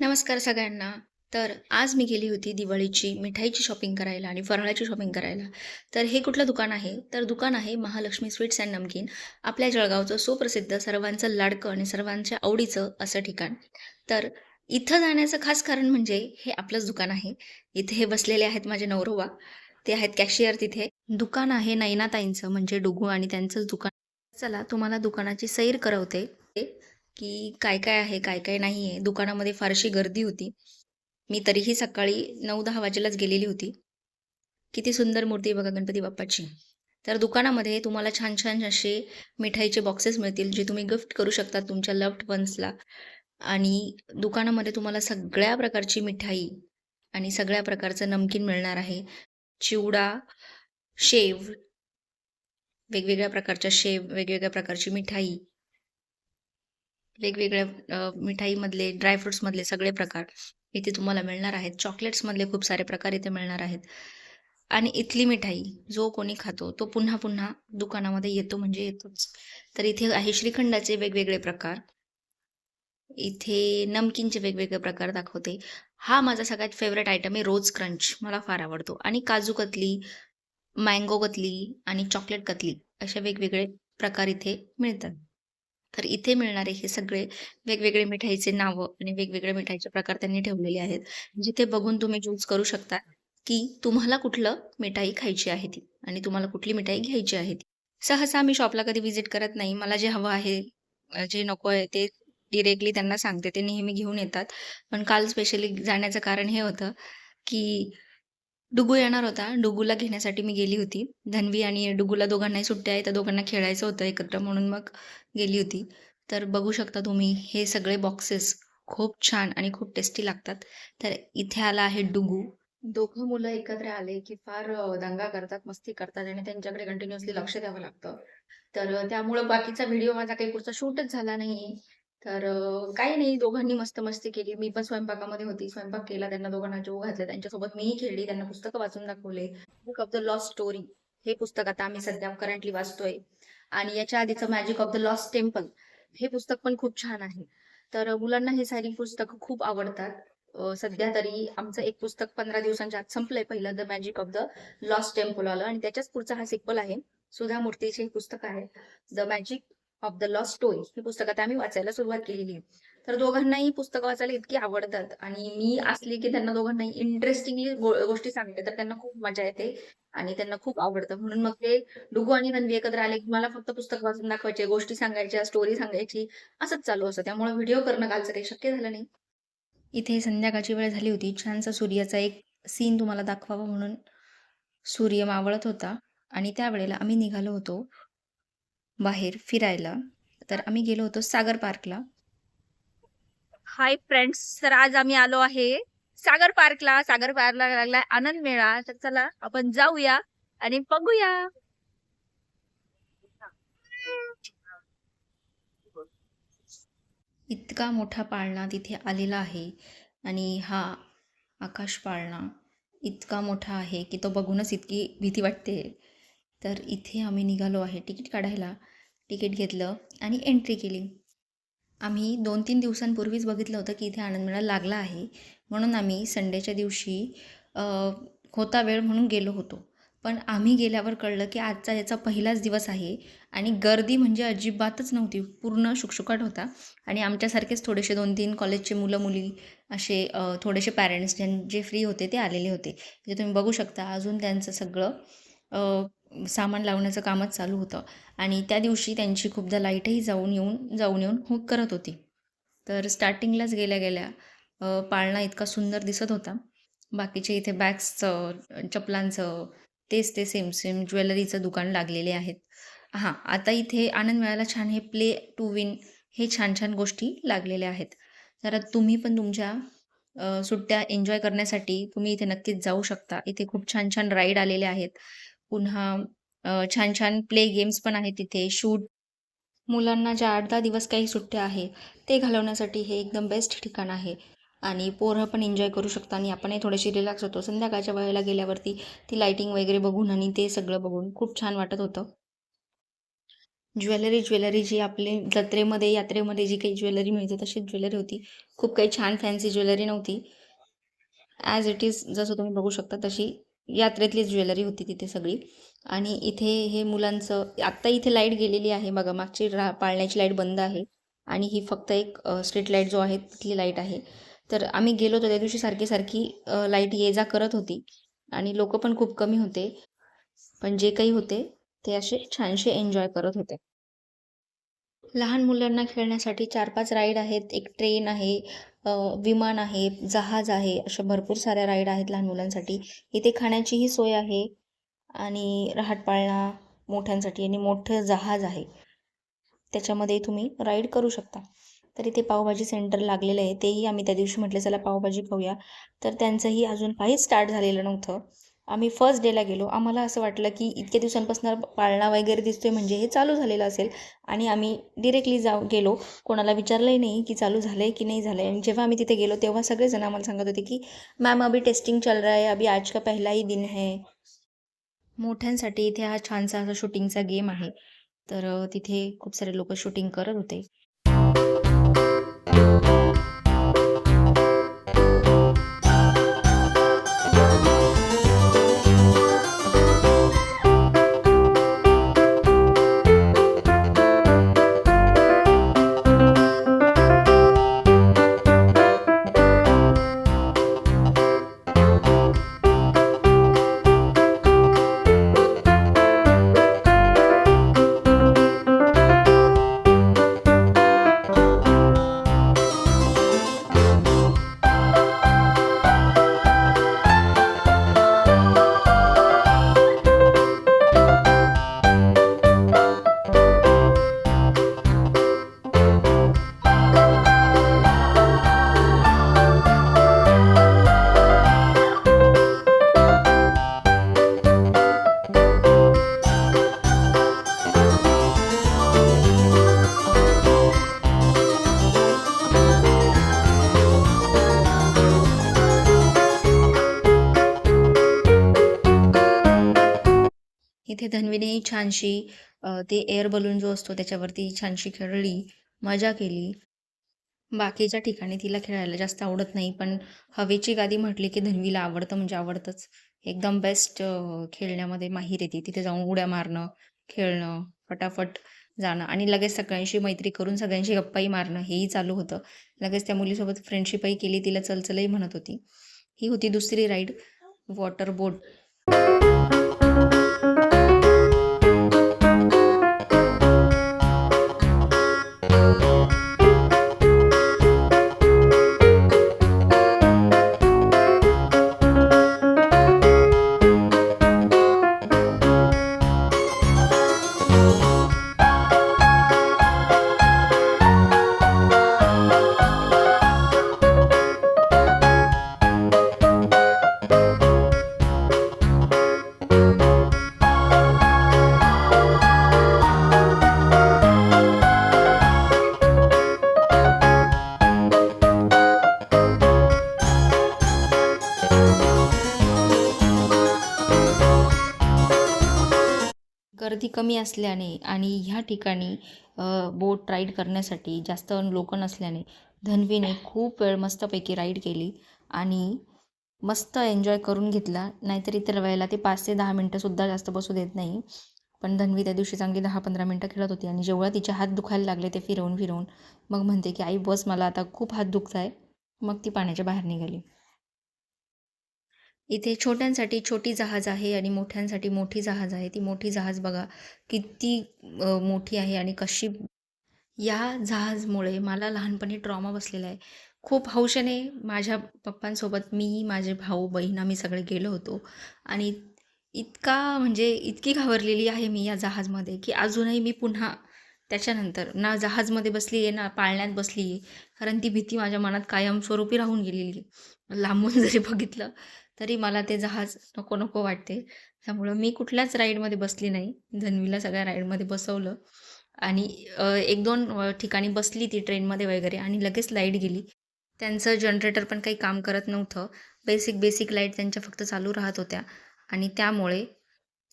नमस्कार सगळ्यांना. तर आज मी गेली होती दिवाळीची मिठाईची शॉपिंग करायला आणि फराळाची शॉपिंग करायला. तर हे कुठलं दुकान आहे? तर दुकान आहे महालक्ष्मी स्वीट्स अँड नमकीन. आपल्या जळगावचं सुप्रसिद्ध, सर्वांचं लाडकं आणि सर्वांच्या आवडीचं असं ठिकाण. तर इथं जाण्याचं खास कारण म्हणजे हे आपलंच दुकान आहे. इथे हे बसलेले आहेत माझे नवरोबा. ते आहेत कॅशियर तिथे. दुकान आहे नैनाताईंचं म्हणजे डुगू आणि त्यांचंच दुकान. चला तुम्हाला दुकानाची सैर करवते की काय काय आहे, काय काय नाही आहे. दुकानामध्ये फारशी गर्दी होती. मी तरीही सकाळी नऊ दहा वाजेलाच गेलेली होती. किती सुंदर मूर्ती बघा गणपती बाप्पाची. तर दुकानामध्ये तुम्हाला छान-छान असे मिठाईचे बॉक्सेस मिळतील, जे तुम्ही गिफ्ट करू शकता तुमच्या लव्ड वन्सला. आणि दुकानामध्ये तुम्हाला सगळ्या प्रकारची मिठाई आणि सगळ्या प्रकारचं नमकीन मिळणार आहे. चिवडा, शेव, वेगवेगळ्या प्रकारच्या शेव, वेगवेगळ्या प्रकारची मिठाई. वेगवेगळ्या मिठाईमधले, ड्रायफ्रुट्समधले सगळे प्रकार इथे तुम्हाला मिळणार आहेत. चॉकलेट्समधले खूप सारे प्रकार इथे मिळणार आहेत. आणि इथली मिठाई जो कोणी खातो, तो पुन्हा-पुन्हा दुकानामध्ये येतो म्हणजे येतोच. तर इथे आहे श्रीखंडाचे वेगवेगळे प्रकार. इथे नमकीनचे वेगवेगळे प्रकार दाखवते. हा माझा सगळ्यात फेवरेट आयटम आहे रोज क्रंच. मला फार आवडतो. आणि काजू कतली, मँगो कतली आणि चॉकलेट कतली असे वेगवेगळे प्रकार इथे मिळतात. तर इथे मिळणारे हे सगळे वेगवेगळे मिठाईचे नावं आणि वेगवेगळे मिठाईचे प्रकार त्यांनी ठेवलेले आहेत. जिथे बघून तुम्ही चूज करू शकता, की तुम्हाला कुठलं मिठाई खायची आहे ती आणि तुम्हाला कुठली मिठाई घ्यायची आहे ती. सहसा मी शॉपला कधी व्हिजिट करत नाही. मला जे हवं आहे, जे नको आहे ते डिरेक्टली त्यांना सांगते. ते नेहमी घेऊन येतात. पण काल स्पेशली जाण्याचं कारण हे होतं, की डुगू येणार होता. डुगूला घेण्यासाठी मी गेली होती. धनवी आणि डुगूला दोघांनाही सुट्ट्या आहेत. त्या दोघांना खेळायचं होतं एकत्र म्हणून मग गेली होती. तर बघू शकता तुम्ही हे सगळे बॉक्सेस खूप छान आणि खूप टेस्टी लागतात. तर इथे आला आहे डुगू. दोघं मुलं एकत्र आले, की फार दंगा करतात, मस्ती करतात आणि त्यांच्याकडे कंटिन्युअसली लक्ष द्यावं लागतं. तर त्यामुळे त्यामुळं बाकीचा व्हिडिओ माझा काही पुढचा शूटच झाला नाही. तर काही नाही दोघांनी मस्त मस्ती केली. मी पण स्वयंपाकामध्ये होती. स्वयंपाक केला. त्यांना दोघांना जेव घातले त्यांच्यासोबत मीही खेळली. त्यांना पुस्तकं वाचून दाखवले. Book of the lost story हे पुस्तक आता आम्ही सध्या करंटली वाचतोय. आणि याच्या आधीचं magic of the lost temple हे पुस्तक पण खूप छान आहे. तर मुलांना हे सारी पुस्तकं खूप आवडतात. सध्या तरी आमचं एक पुस्तक 15 दिवसांच्या आत संपलंय पहिलं the magic of the lost temple आलं आणि त्याच्याच पुढचा हा सिक्वल आहे. सुधा मूर्तीचे हे पुस्तक आहे. The magic of the lost story ही पुस्तकं आम्ही वाचायला सुरुवात केलेली आहे. तर दोघांनाही पुस्तकं वाचायला इतकी आवडतात आणि मी असली की त्यांना दोघांनाही इंटरेस्टिंगली गोष्टी सांगते तर त्यांना खूप मजा येते आणि त्यांना खूप आवडतं. म्हणून मग ते डुगू आणि रणवी एकत्र आले, की मला फक्त पुस्तक वाचून दाखवायचे, गोष्टी सांगायच्या, स्टोरी सांगायची असंच चालू असतं. त्यामुळे व्हिडिओ करणं कालचं काही शक्य झालं नाही. इथे संध्याकाळची वेळ झाली होती. छानसा सूर्याचा एक सीन तुम्हाला दाखवावा म्हणून सूर्य मावळत होता आणि त्यावेळेला आम्ही निघालो होतो बाहेर फिरायला. तर आम्ही गेलो होतो सागर पार्कला. हाय फ्रेंड्स तर आज आम्ही आलो आहे सागर पार्कला सागर पार्कला लागलाय आनंद मेळा तर चला आपण जाऊया आणि बघूया इतका मोठा पाळणा तिथे आलेला आहे आणि हा आकाश पाळणा इतका मोठा आहे, की तो बघूनच इतकी भीती वाटते. तर इथे आम्ही निघालो आहे तिकीट काढायला. तिकीट घेतलं आणि एंट्री केली. आम्ही 2-3 दिवसांपूर्वीच बघितलं होतं, की इथे आनंद मेळा लागला आहे. म्हणून आम्ही संडेच्या दिवशी होता वेळ म्हणून गेलो होतो. पण आम्ही गेल्यावर कळलं, की आजचा याचा पहिलाच दिवस आहे आणि गर्दी म्हणजे अजिबातच नव्हती. पूर्ण शुकशुकाट होता आणि आमच्यासारखेच थोडेसे 2-3 कॉलेजचे मुलं-मुली असे थोडेसे पॅरेंट्स ज्यां जे फ्री होते ते आलेले होते. जे तुम्ही बघू शकता अजून त्यांचं सगळं सामान लावण्याचं कामच चालू होतं आणि त्या दिवशी त्यांची खूपदा लाईटही जाऊन येऊन जाऊन येऊन हुक करत होती. तर स्टार्टिंगलाच गेल्या-गेल्या पाळणा इतका सुंदर दिसत होता. बाकीचे इथे बॅग्सचं, चपलांचं तेच ते सेम-सेम ज्वेलरीचं दुकान लागलेले आहेत. हां, आता इथे आनंद मिळायला छान हे प्ले टू विन हे छान-छान गोष्टी लागलेल्या आहेत. जरा तुम्ही पण तुमच्या सुट्ट्या एन्जॉय करण्यासाठी तुम्ही इथे नक्कीच जाऊ शकता. इथे खूप छान-छान राईड आलेले आहेत. पुन्हा छान-छान प्ले गेम्स पण आहेत तिथे. शूट मुलांना ज्या आठ दहा दिवस काही सुट्ट्या आहे, ते घालवण्यासाठी हे एकदम बेस्ट ठिकाण आहे आणि पोरं पण एन्जॉय करू शकता आणि आपणही थोडेसे रिलॅक्स होतो. संध्याकाळच्या वेळेला गेल्यावरती ती लाइटिंग वगैरे बघून आणि ते सगळं बघून खूप छान वाटत होतं. ज्वेलरी ज्वेलरी जी आपली जत्रेमध्ये यात्रेमध्ये जी काही ज्वेलरी मिळते तशीच ज्वेलरी होती खूप काही छान फॅन्सी ज्वेलरी नव्हती ॲज इट इज जसं तुम्ही बघू शकता तशी यात्रेतली ज्वेलरी होती तिथे सगळी. आणि इथे हे मुलांचं आत्ता इथे लाइट गेलेली आहे बघा मागची रा पाळण्याची लाइट बंद आहे. आणि ही फक्त एक स्ट्रीट लाइट जो आहे तिथली लाइट आहे. तर आम्ही गेलो होतो त्या दिवशी सारखी सारखी लाइट ये जा करत होती. आणि लोक पण खूप कमी होते. पण जे काही होते ते असे छानसे एन्जॉय करत होते. लहान मुलांना खेळण्यासाठी चार पाच राईड आहेत एक ट्रेन आहे विमान आहे जहाज आहे अशा भरपूर साऱ्या राईड आहेत लहान मुलांसाठी. इथे खाण्याचीही सोय आहे आणि रहाटपाळणा मोठ्यांसाठी आणि मोठं जहाज आहे. त्याच्यामध्ये तुम्ही राईड करू शकता. तर इथे पावभाजी सेंटर लागलेलं आहे. तेही आम्ही त्या दिवशी म्हटलं चला पावभाजी खाऊया. तर त्यांचंही अजून काहीच स्टार्ट झालेलं नव्हतं. आम्ही फर्स्ट डेला गेलो. आम्हाला असं वाटलं की इतक्या दिवसांपासून पाळणा वगैरे दिसतोय म्हणजे हे चालू झालेलं असेल आणि आम्ही डिरेक्टली जाऊ गेलो. कोणाला विचारलंही नाही की चालू झालं आहे की नाही झालं आहे आणि जेव्हा आम्ही तिथे गेलो तेव्हा सगळेजण आम्हाला सांगत होते की मॅम अभी टेस्टिंग चल रहा है. अभी आज का पहिलाही दिन है. मोठ्यांसाठी इथे हा छानसा असा शूटिंगचा गेम आहे. तर तिथे खूप सारे लोक शूटिंग करत होते. इथे धन्वीनेही छानशी ते एअर बलून जो असतो त्याच्यावरती छानशी खेळली मजा केली. बाकीच्या ठिकाणी तिला खेळायला जास्त आवडत नाही पण हवेची गादी म्हटली की धन्वीला आवडतं म्हणजे आवडतंच. एकदम बेस्ट खेळण्यामध्ये माहीर येते तिथे जाऊन उड्या मारणं खेळणं फटाफट जाणं आणि लगेच सगळ्यांशी मैत्री करून सगळ्यांशी गप्पाही मारणं हेही चालू होतं. लगेच त्या मुलीसोबत फ्रेंडशिपही केली तिला चलचलही म्हणत होती. ही होती दुसरी राईड वॉटर बोट गर्दी कमी असल्याने आणि ह्या ठिकाणी बोट राईड करण्यासाठी जास्त लोक नसल्याने धनवीने खूप वेळ मस्तपैकी राईड केली आणि मस्त एन्जॉय करून घेतला. नाहीतर इतर वेळेला ते पाच ते दहा मिनटंसुद्धा जास्त बसू देत नाही. पण धनवी त्या दिवशी चांगली दहा पंधरा मिनटं खेळत होती आणि जेवढा तिचे हात दुखायला लागले ते फिरवून फिरवून मग म्हणते की आई बस मला आता खूप हात दुखत आहे मग ती पाण्याच्या बाहेर निघाली. इथे छोट्यांसाठी छोटी जहाज आहे आणि मोठ्यांसाठी मोठी जहाज आहे. ती मोठी जहाज बघा किती मोठी आहे आणि कशी या जहाजमुळे मला लहानपणी ट्रॉमा बसलेला आहे. खूप हौशेने माझ्या पप्पांसोबत मी माझे भाऊ बहीण आम्ही सगळे गेलो होतो. आणि इतका म्हणजे इतकी घाबरलेली आहे मी या जहाजमध्ये की अजूनही मी पुन्हा त्याच्यानंतर ना जहाजमध्ये बसली आहे ना पाळण्यात बसली आहे कारण ती भीती माझ्या मनात कायमस्वरूपी राहून गेलेली. आहे लांबून जरी बघितलं तरी मला ते जहाज नको नको वाटते. त्यामुळं मी कुठल्याच राईडमध्ये बसली नाही. धन्वीला सगळ्या राईडमध्ये बसवलं. आणि एक दोन ठिकाणी बसली ती ट्रेनमध्ये वगैरे आणि लगेच लाइट गेली. त्यांचं जनरेटर पण काही काम करत नव्हतं. बेसिक बेसिक लाइट त्यांच्या फक्त चालू राहत होत्या. आणि त्यामुळे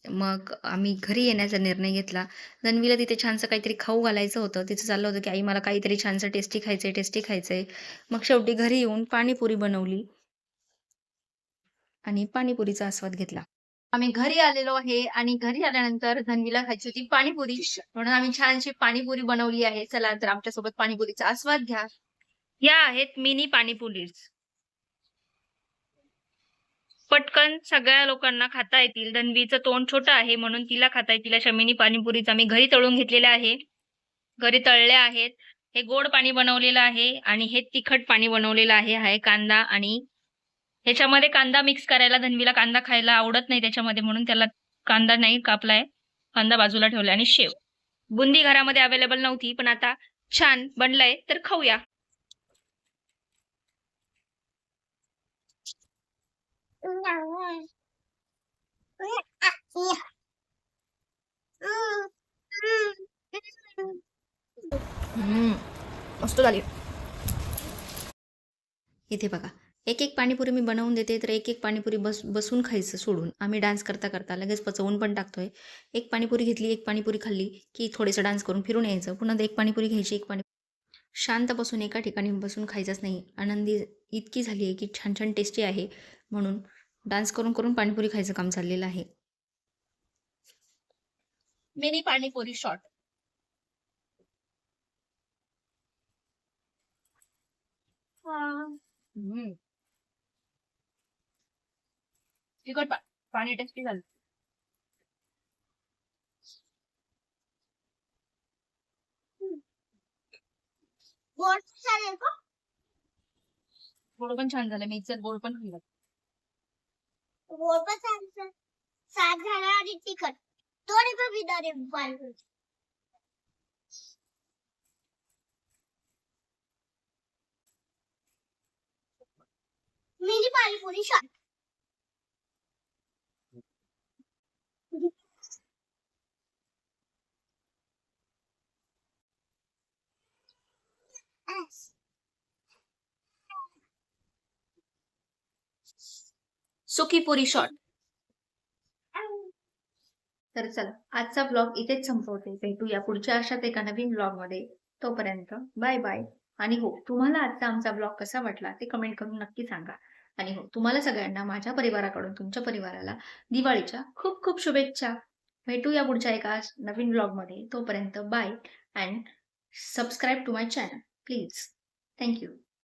मग आम्ही घरी येण्याचा निर्णय घेतला. तन्वीला तिथे छानसं काहीतरी खाऊ घालायचं होतं. तिचं चाललं होतं की आई मला काहीतरी छानसं टेस्टी खायचंय टेस्टी खायचंय. मग शेवटी घरी येऊन पाणीपुरी बनवली. आणि पाणीपुरीचा आस्वाद घेतला. आम्ही घरी आलेलो आहे आणि घरी आल्यानंतर धन्वीला खायची होती पाणीपुरी. म्हणून आम्ही छानशी पाणीपुरी बनवली आहे. चला तर आमच्यासोबत पाणीपुरीचा आस्वाद घ्या. या आहेत मिनी पाणीपुरी पटकन सगळ्या लोकांना खाता येतील. धन्वीचं तोंड छोटं आहे म्हणून तिला खाता येतील. अशा मिनी पाणीपुरीच आम्ही घरी तळून घेतलेल्या आहे. घरी तळल्या आहेत. हे गोड पाणी बनवलेलं आहे आणि हे तिखट पाणी बनवलेलं आहे. हा आहे कांदा आणि ह्याच्यामध्ये कांदा मिक्स करायला धन्वीला कांदा खायला आवडत नाही त्याच्यामध्ये म्हणून त्याला कांदा नाही कापलाय. कांदा बाजूला ठेवलाय आणि शेव. बुंदी घरामध्ये अवेलेबल नव्हती पण आता छान बनलंय तर खाऊया. मस्त झाली. इथे बघा. एक एक पाणीपुरी मी बनवून देते तर एक एक पाणीपुरी बस बसून खायचं सोडून. आम्ही डान्स करता करता लगेच पचवून पण टाकतोय. एक पाणीपुरी घेतली एक पाणीपुरी खाल्ली की थोडंसं डान्स करून फिरून यायचं. पुन्हा एक पाणीपुरी घ्यायची एक पाणी शांत बसून एका ठिकाणी बसून खायचंच नाही. आनंदी इतकी झाली आहे की छान छान टेस्टी आहे. म्हणून डान्स करून करून पाणीपुरी खायचं काम चाललेलं आहे. मिनी पाणीपुरी शॉर्ट तिखट पाणी टेस्टी झालं. गोड पण छान झालं मी इच्छा गोड पण खाल्लं. गोड पण सांगतो सात झाला आणि तिखट. दोन्ही पण आहे पाणीपुरी मिनी पाणीपुरी शॉट सुखीपुरी शॉर्ट तर चला आजचा ब्लॉग इथेच संपवते. भेटूया पुढच्या अशात एका नवीन ब्लॉगमध्ये तोपर्यंत बाय बाय आणि हो तुम्हाला आजचा आमचा ब्लॉग कसा वाटला ते कमेंट करून नक्की सांगा. आणि हो तुम्हाला सगळ्यांना माझ्या परिवाराकडून तुमच्या परिवाराला दिवाळीच्या खूप खूप शुभेच्छा. भेटूया पुढच्या एका नवीन ब्लॉगमध्ये तोपर्यंत bye and subscribe to my channel please thank you